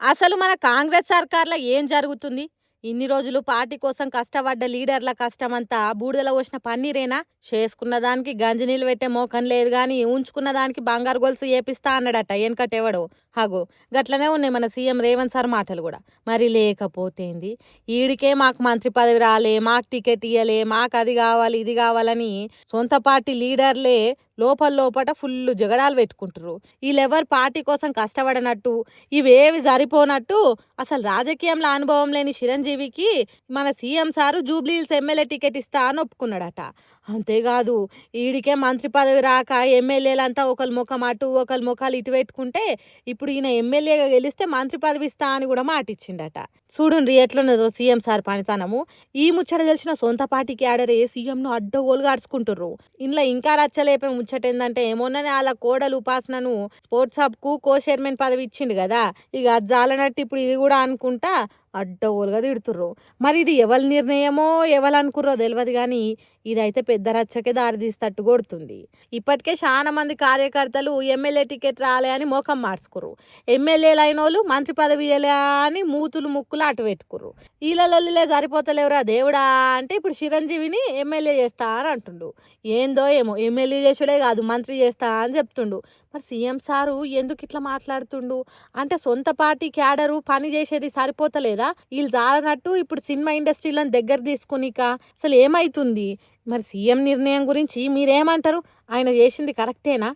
అసలు మన కాంగ్రెస్ సర్కార్లో ఏం జరుగుతుంది? ఇన్ని రోజులు పార్టీ కోసం కష్టపడ్డ లీడర్ల కష్టమంతా బూడిదల పోసిన పన్నీరేనా? చేసుకున్న దానికి గంజి నీళ్ళు పెట్టే మోకం లేదు కానీ ఉంచుకున్న దానికి బంగారు గొలుసు ఏపిస్తా అన్నాడట వెనకటెవడో హగో గట్లనే ఉన్నాయి మన సీఎం రేవంత్ సార్ మాటలు కూడా. మరి లేకపోతేంది ఈడికే మాకు మంత్రి పదవి రాలే మాకు టికెట్ ఇయ్యలే మాకు అది కావాలి ఇది కావాలని సొంత పార్టీ లీడర్లే లోపల లోపట ఫుల్ జగడాలు పెట్టుకుంటారు వీళ్ళెవరు పార్టీ కోసం కష్టపడనట్టు ఇవేవి సరిపోనట్టు అసలు రాజకీయంలో అనుభవం లేని చిరంజీవికి మన CM sir Jubilee Hills MLA ticket ఇస్తా అని ఒప్పుకున్నాడట. అంతేకాదు ఈడికే మంత్రి పదవి రాక ఎమ్మెల్యేలంతా ఒకరి ముఖం అటు ఒకరి ముఖాలు ఇటు పెట్టుకుంటే ఇప్పుడు ఈయన ఎమ్మెల్యేగా గెలిస్తే మంత్రి పదవి ఇస్తా అని కూడా మాట ఇచ్చిండట. చూడుండ్రి ఎట్లున్నదో సీఎం సార్ పనితనము. ఈ ముచ్చట తెలిసిన సొంత పార్టీకి ఆడరే సీఎంను అడ్డగోలుగా అడుచుకుంటుర్రు ఇంట్లో ఇంకా రచ్చలేపే ముచ్చట ఏంటంటే మొన్ననే వాళ్ళ కోడలు ఉపాసనను స్పోర్ట్స్ హబ్కు కో చైర్మన్ పదవి ఇచ్చిండు కదా ఇక జాలనట్టు ఇప్పుడు ఇది కూడా అనుకుంటా అడ్డగోలుగా తిడుతుర్రు. మరి ఇది ఎవరి నిర్ణయమో ఎవరు అనుకుర్రో తెలియదు కానీ ఇదైతే పెద్ద రచ్చకే దారితీస్తట్టు కొడుతుంది. ఇప్పటికే చాలా మంది కార్యకర్తలు ఎమ్మెల్యే టికెట్ రాలే అని మోకం మార్చుకుర్రు. ఎమ్మెల్యేలు అయిన వాళ్ళు మంత్రి పదవి అని మూతులు ముక్కులు అటు పెట్టుకుర్రు. ఈలలొల్లిలే సరిపోతలేవురా దేవుడా అంటే ఇప్పుడు చిరంజీవిని ఎమ్మెల్యే చేస్తా అని అంటుండు. ఏందో ఏమో ఎమ్మెల్యే చేసుడే కాదు మంత్రి చేస్తా అని చెప్తుండు. మరి సీఎం సారు ఎందుకు ఇట్లా మాట్లాడుతుండు? అంటే సొంత పార్టీ క్యాడరు పని చేసేది సరిపోతలేదు? వీళ్ళు జారనట్టు ఇప్పుడు సినిమా ఇండస్ట్రీలను దగ్గర తీసుకునిక అసలు ఏమైతుంది? మరి సీఎం నిర్ణయం గురించి మీరేమంటారు? ఆయన చేసింది కరెక్టేనా?